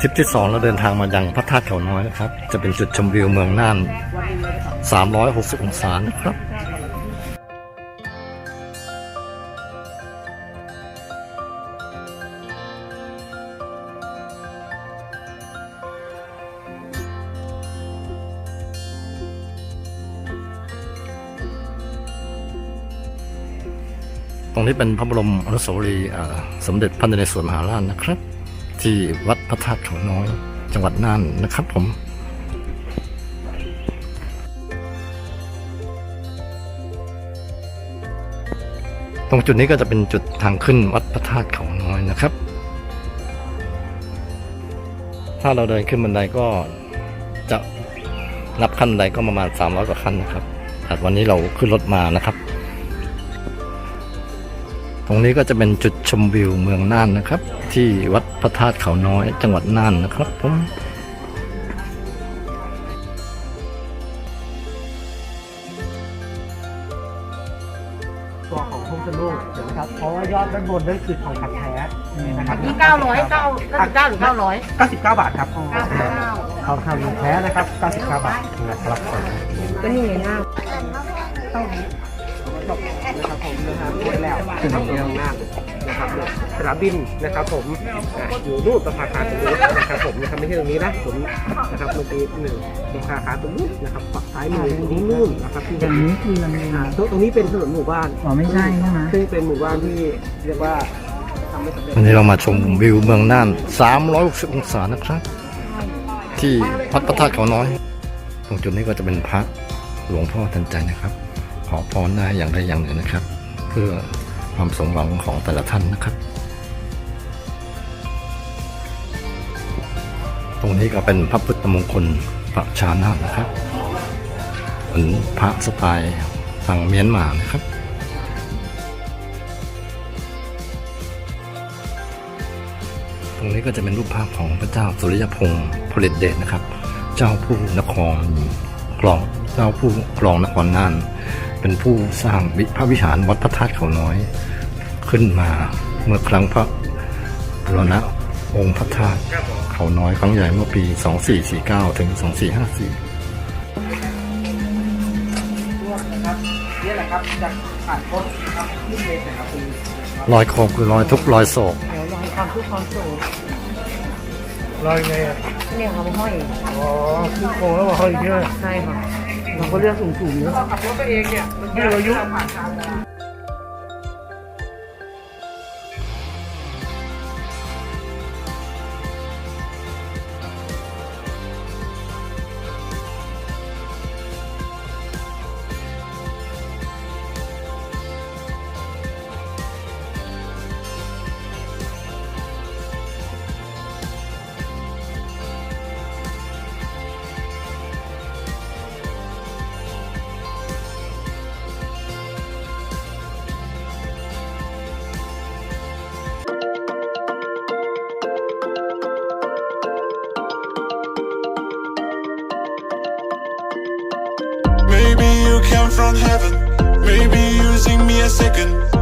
ทริปที่สองเราเดินทางมายังพระธาตุเขาน้อยนะครับ จะเป็นจุดชมวิวเมืองน่าน 360 องศานะครับตรงนี้เป็นพระบรมอนุสาวรีย์สมเด็จพระนเรศวรมหาราชนะครับ ที่วัดพระธาตุเขาน้อย จังหวัดน่านนะครับผมตรงจุดนี้ก็จะเป็นจุดทางขึ้นวัดพระธาตุเขาน้อยนะครับ ถ้าเราเดินขึ้นบันไดก็จะนับขั้นบันไดก็ประมาณ300กว่าขั้นนะครับแต่วันนี้เราขึ้นรถมานะครับ ตรงนี้ก็จะเป็นจุดชมวิวเมืองน่านนะครับ ที่วัดพระธาตุเขาน้อยจังหวัดน่านนะครับผมตัวของทุ่งสนุกเห็นไหมครับเพราะว่ายอดด้านบนนั่นคือทองคำแท้นะครับนี่เก้าร้อยเก้าเก้าสิบเก้าหรือเก้าร้อย99บาทครับเก้าสิบเก้าทองคำแท้นะครับ99บาทนะครับผมก็นี่ไงหน้า นะครับผมนะครับด้วยแล้วคือทำเมืองน่านนะครับสนามบินนะครับผมอะอยู่นู่นสะพานขาตรงนู้นนะครับผมนะครับไม่ใช่ตรงนี้นะผมนะครับมันจะหนึ่งสะพานขาตรงนู้นนะครับฝั่งซ้ายมือตรงนู้นนู่นนะครับที่อย่างนี้คือยังไงอ่าตรงตรงนี้เป็นถนนหมู่บ้านอ๋อไม่ใช่ใช่ไหมซึ่งเป็นหมู่บ้านที่เรียกว่าทำไม่สำเร็จวันนี้เรามาชมวิวเมืองน่าน 360 องศานะครับ ที่วัดพระธาตุเขาน้อย ตรงจุดนี้ก็จะเป็นพระหลวงพ่อทันใจนะครับข อพรได้อย่างใดอย่างหนึ่งนะครับ เพื่อความสมหวังของแต่ละท่านนะครับ ตรงนี้ก็เป็นพระพุทธมงคลพระชานานะครับเป็นพระสไตล์ฝั่งเมียนมานะครับตรงนี้ก็จะเป็นรูปภาพของพระเจ้าสุริยพงศ์ผลิตเดชนะครับ เจ้าผู้นครกรอง เจ้าผู้กรองนครน่าน เป็นผู้สร้างวิพระวิหารวัดพระธาตุเขาน้อย ขึ้นมาเมื่อครั้งพระบุรณะองค์พระธาตุเขาน้อยครั้งใหญ่เมื่อปี 2449 ถึง 2454นะครับนี่แหละครับจะผ่านพ้นครับที่เมนนะครับคือรอยโคมคือรอยทุกข์รอยโศกเดี๋ยวลอยความทุกข์ความโศกลอยไงอะเนี่ยเขาห้อย อ๋อคือโค้งแล้วมาเขาอีกใช่ไหมใช่ค่ะ เราก็เรียกสูงสูงๆเนอะขับรถไปเองเนี่ยที่เรายุ Maybe you came from heaven. Maybe using me a second.